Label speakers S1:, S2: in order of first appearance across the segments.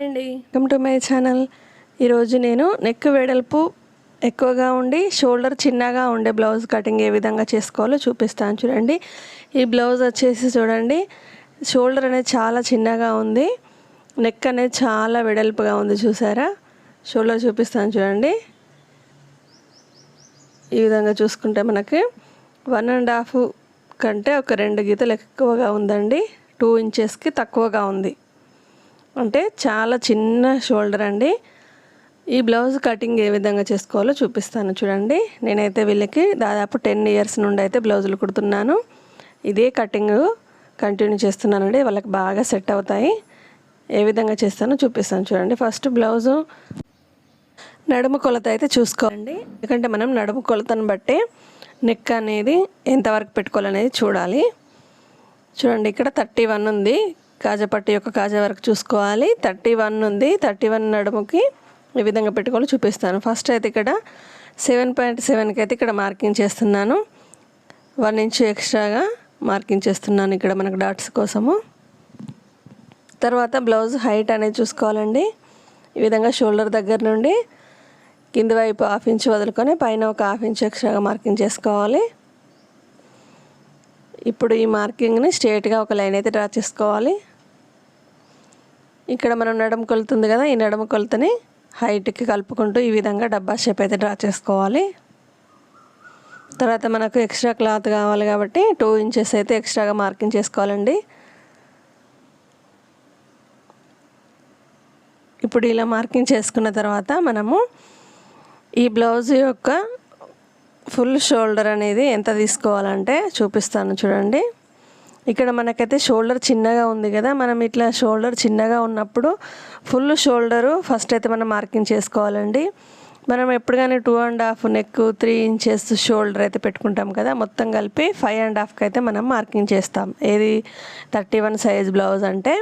S1: అండి. Welcome to my channel ఈరోజు నేను నెక్ వెడల్పు ఎక్కువగా ఉండి షోల్డర్ చిన్నగా ఉండే బ్లౌజ్ కటింగ్ ఏ విధంగా చేసుకోవాలో చూపిస్తాను చూడండి. ఈ బ్లౌజ్ వచ్చేసి చూడండి షోల్డర్ అనేది చాలా చిన్నగా ఉంది. నెక్ అనేది చాలా వెడల్పుగా ఉంది చూసారా? షోల్డర్ చూపిస్తాను చూడండి. ఈ విధంగా చూసుకుంటే మనకి వన్ అండ్ హాఫ్ కంటే ఒక రెండు గీతలు ఎక్కువగా ఉందండి. టూ ఇంచెస్కి తక్కువగా ఉంది. అంటే చాలా చిన్న షోల్డర్ అండి. ఈ బ్లౌజ్ కటింగ్ ఏ విధంగా చేసుకోవాలో చూపిస్తాను చూడండి. నేనైతే వీళ్ళకి దాదాపు టెన్ ఇయర్స్ నుండి అయితే బ్లౌజులు కుడుతున్నాను. ఇదే కటింగ్ కంటిన్యూ చేస్తున్నానండి. వాళ్ళకి బాగా సెట్ అవుతాయి. ఏ విధంగా చేస్తానో చూపిస్తాను చూడండి. ఫస్ట్ బ్లౌజు నడుము కొలత అయితే చూసుకోవాలండి. ఎందుకంటే మనం నడుము కొలతను బట్టి నెక్ అనేది ఎంతవరకు పెట్టుకోవాలనేది చూడాలి. చూడండి ఇక్కడ థర్టీ వన్ ఉంది. కాజాపట్టి యొక్క కాజా వరకు చూసుకోవాలి. థర్టీ వన్ ఉంది. థర్టీ వన్ నడుముకి ఈ విధంగా పెట్టుకోవాలి చూపిస్తాను. ఫస్ట్ అయితే ఇక్కడ సెవెన్ పాయింట్ సెవెన్కి అయితే ఇక్కడ మార్కింగ్ చేస్తున్నాను. వన్ ఇంచ్ ఎక్స్ట్రాగా మార్కింగ్ చేస్తున్నాను ఇక్కడ మనకు డాట్స్ కోసము. తర్వాత బ్లౌజ్ హైట్ అనేది చూసుకోవాలండి. ఈ విధంగా షోల్డర్ దగ్గర నుండి కింది వైపు హాఫ్ ఇంచ్ వదులుకొని పైన ఒక హాఫ్ ఇంచ్ ఎక్స్ట్రాగా మార్కింగ్ చేసుకోవాలి. ఇప్పుడు ఈ మార్కింగ్ని స్ట్రేట్గా ఒక లైన్ అయితే డ్రా చేసుకోవాలి. ఇక్కడ మనం నడుము కొలుతుంది కదా ఈ నడుము కొలతని హైట్కి కలుపుకుంటూ ఈ విధంగా డబ్బా షేప్ అయితే డ్రా చేసుకోవాలి. తర్వాత మనకు ఎక్స్ట్రా క్లాత్ కావాలి కాబట్టి టూ ఇంచెస్ అయితే ఎక్స్ట్రాగా మార్కింగ్ చేసుకోవాలండి. ఇప్పుడు ఇలా మార్కింగ్ చేసుకున్న తర్వాత మనము ఈ బ్లౌజ్ యొక్క ఫుల్ షోల్డర్ అనేది ఎంత తీసుకోవాలంటే చూపిస్తాను చూడండి. ఇక్కడ మనకైతే షోల్డర్ చిన్నగా ఉంది కదా మనం ఇట్లా షోల్డర్ చిన్నగా ఉన్నప్పుడు ఫుల్ షోల్డరు ఫస్ట్ అయితే మనం మార్కింగ్ చేసుకోవాలండి. మనం ఎప్పుడు కానీ two and half neck three inches shoulder అయితే పెట్టుకుంటాం కదా మొత్తం కలిపి ఫైవ్ అండ్ హాఫ్కి అయితే మనం మార్కింగ్ చేస్తాం. ఏది థర్టీ వన్ సైజ్ బ్లౌజ్ అంటే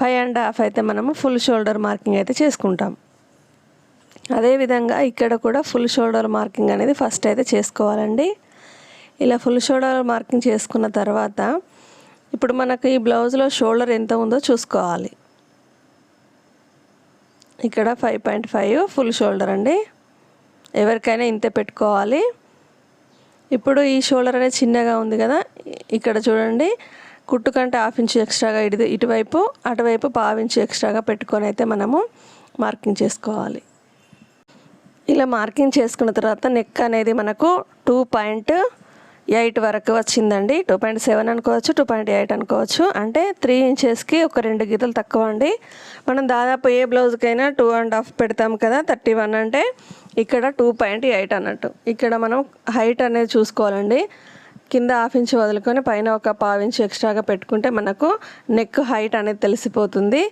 S1: ఫైవ్ అండ్ హాఫ్ అయితే మనము ఫుల్ షోల్డర్ మార్కింగ్ అయితే చేసుకుంటాం. అదేవిధంగా ఇక్కడ కూడా ఫుల్ షోల్డర్ మార్కింగ్ అనేది ఫస్ట్ అయితే చేసుకోవాలండి. ఇలా ఫుల్ షోల్డర్ మార్కింగ్ చేసుకున్న తర్వాత ఇప్పుడు మనకు ఈ బ్లౌజ్లో షోల్డర్ ఎంత ఉందో చూసుకోవాలి. ఇక్కడ five point five full shoulder అండి. ఎవరికైనా ఇంతే పెట్టుకోవాలి. ఇప్పుడు ఈ షోల్డర్ అనేది చిన్నగా ఉంది కదా ఇక్కడ చూడండి. కుట్టు కంటే హాఫ్ ఇంచ్ ఎక్స్ట్రాగా ఇటు ఇటువైపు అటువైపు పావు ఇంచ్ ఎక్స్ట్రాగా పెట్టుకొని అయితే మనము మార్కింగ్ చేసుకోవాలి. ఇలా మార్కింగ్ చేసుకున్న తర్వాత నెక్ అనేది మనకు టూ పాయింట్ ఎయిట్ వరకు వచ్చిందండి. టూ పాయింట్ సెవెన్ అనుకోవచ్చు టూ పాయింట్ ఎయిట్ అనుకోవచ్చు. అంటే త్రీ ఇంచెస్కి ఒక రెండు గీతలు తక్కువ అండి. మనం దాదాపు ఏ బ్లౌజ్కైనా టూ అండ్ హాఫ్ పెడతాం కదా థర్టీ వన్ అంటే ఇక్కడ టూ పాయింట్ ఎయిట్ అన్నట్టు. ఇక్కడ మనం హైట్ అనేది చూసుకోవాలండి. కింద హాఫ్ ఇంచ్ వదులుకొని పైన ఒక పావు ఇంచ్ ఎక్స్ట్రాగా పెట్టుకుంటే మనకు నెక్ హైట్ అనేది తెలిసిపోతుంది.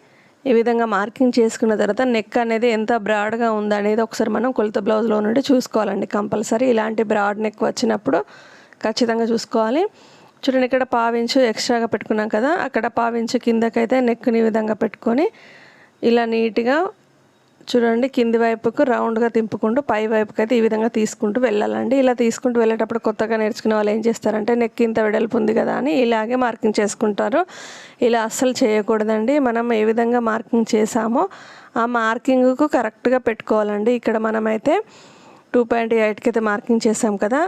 S1: ఈ విధంగా మార్కింగ్ చేసుకున్న తర్వాత నెక్ అనేది ఎంత బ్రాడ్గా ఉందనేది ఒకసారి మనం కొలత బ్లౌజ్లో నుండి చూసుకోవాలండి కంపల్సరీ. ఇలాంటి బ్రాడ్ నెక్ వచ్చినప్పుడు ఖచ్చితంగా చూసుకోవాలి. చూడండి ఇక్కడ పావించు ఎక్స్ట్రాగా పెట్టుకున్నాం కదా అక్కడ పావించు కిందకైతే నెక్ని విధంగా పెట్టుకొని ఇలా నీట్గా చూడండి కింది వైపుకు రౌండ్గా తింపుకుంటూ పై వైపుకి అయితే ఈ విధంగా తీసుకుంటూ వెళ్ళాలండి. ఇలా తీసుకుంటూ వెళ్ళేటప్పుడు కొత్తగా నేర్చుకునే వాళ్ళు ఏం చేస్తారంటే నెక్ ఇంత వెడల్పు ఉంది కదా అని ఇలాగే మార్కింగ్ చేసుకుంటారు. ఇలా అస్సలు చేయకూడదండి. మనం ఏ విధంగా మార్కింగ్ చేసామో ఆ మార్కింగ్కు కరెక్ట్గా పెట్టుకోవాలండి. ఇక్కడ మనమైతే టూ పాయింట్ ఎయిట్కి అయితే మార్కింగ్ చేసాం కదా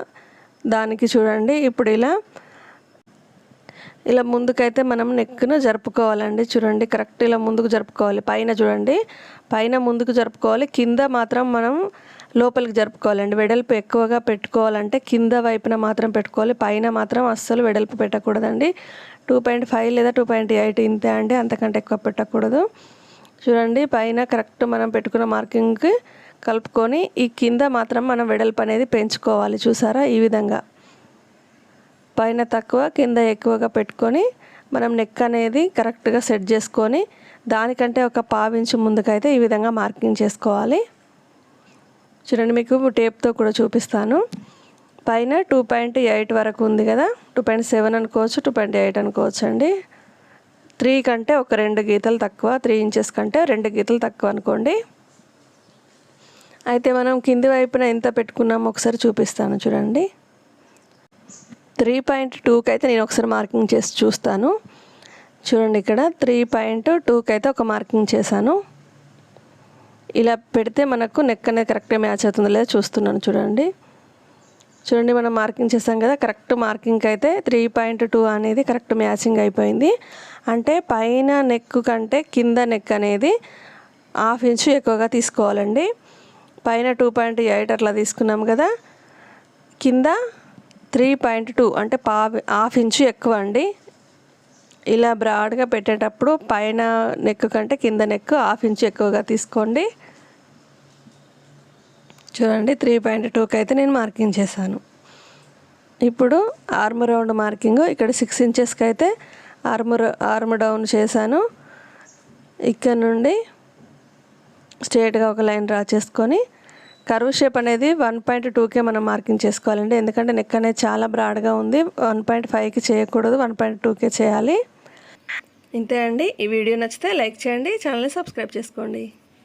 S1: దానికి చూడండి. ఇప్పుడు ఇలా ఇలా ముందుకైతే మనం నెక్ను జరుపుకోవాలండి. చూడండి కరెక్ట్ ఇలా ముందుకు జరుపుకోవాలి. పైన చూడండి పైన ముందుకు జరుపుకోవాలి. కింద మాత్రం మనం లోపలికి జరుపుకోవాలండి. వెడల్పు ఎక్కువగా పెట్టుకోవాలంటే కింద వైపున మాత్రం పెట్టుకోవాలి. పైన మాత్రం అస్సలు వెడల్పు పెట్టకూడదండి. టూ పాయింట్ ఫైవ్ లేదా టూ పాయింట్ ఎయిట్ ఇంతే అండి. అంతకంటే ఎక్కువ పెట్టకూడదు. చూడండి పైన కరెక్ట్ మనం పెట్టుకున్న మార్కింగ్కి కలుపుకొని ఈ కింద మాత్రం మనం వెడల్పు అనేది పెంచుకోవాలి. చూసారా? ఈ విధంగా. పైన తక్కువ కింద ఎక్కువగా పెట్టుకొని మనం నెక్ అనేది కరెక్ట్గా సెట్ చేసుకొని దానికంటే ఒక పావించు ముందుకైతే ఈ విధంగా మార్కింగ్ చేసుకోవాలి. చూడండి మీకు టేప్తో కూడా చూపిస్తాను. పైన టూ పాయింట్ ఎయిట్ వరకు ఉంది కదా? టూ పాయింట్ సెవెన్ అనుకోవచ్చు టూ పాయింట్ ఎయిట్ అనుకోవచ్చు అండి. త్రీ కంటే ఒక రెండు గీతలు తక్కువ త్రీ ఇంచెస్ కంటే రెండు గీతలు తక్కువ అనుకోండి. అయితే మనం కింది వైపున ఎంత పెట్టుకున్నామో ఒకసారి చూపిస్తాను చూడండి. త్రీ పాయింట్ టూకి అయితే నేను ఒకసారి మార్కింగ్ చేసి చూస్తాను. చూడండి ఇక్కడ త్రీ పాయింట్ టూకి అయితే ఒక మార్కింగ్ చేశాను. ఇలా పెడితే మనకు నెక్ అనేది కరెక్ట్గా మ్యాచ్ అవుతుందో లేదో చూస్తున్నాను చూడండి. చూడండి మనం మార్కింగ్ చేసాం కదా కరెక్ట్ మార్కింగ్ అయితే త్రీ పాయింట్ టూ అనేది కరెక్ట్ మ్యాచింగ్ అయిపోయింది. అంటే పైన నెక్ కంటే కింద నెక్ అనేది హాఫ్ ఇంచు ఎక్కువగా తీసుకోవాలండి. పైన టూ పాయింట్ ఎయిట్ అట్లా తీసుకున్నాం కదా. కింద త్రీ పాయింట్ టూ అంటే పా హాఫ్ ఇంచు ఎక్కువ అండి. ఇలా బ్రాడ్గా పెట్టేటప్పుడు పైన నెక్ కంటే కింద నెక్ హాఫ్ ఇంచు ఎక్కువగా తీసుకోండి. చూడండి త్రీ పాయింట్ టూకి అయితే నేను మార్కింగ్ చేశాను. ఇప్పుడు ఆర్మ్ రౌండ్ మార్కింగ్ ఇక్కడ సిక్స్ ఇంచెస్కి అయితే ఆర్మ్ ఆర్మ్ డౌన్ చేశాను. ఇక్కడ నుండి స్ట్రేట్గా ఒక లైన్ డ్రా చేసుకొని కరువు షేప్ అనేది వన్ పాయింట్ టూకే మనం మార్కింగ్ చేసుకోవాలండి. ఎందుకంటే నెక్ అనేది చాలా బ్రాడ్గా ఉంది. వన్ పాయింట్ ఫైవ్కి చేయకూడదు వన్ పాయింట్ టూకే చేయాలి. ఇంతే అండి. ఈ వీడియో నచ్చితే లైక్ చేయండి ఛానల్ని సబ్స్క్రైబ్ చేసుకోండి.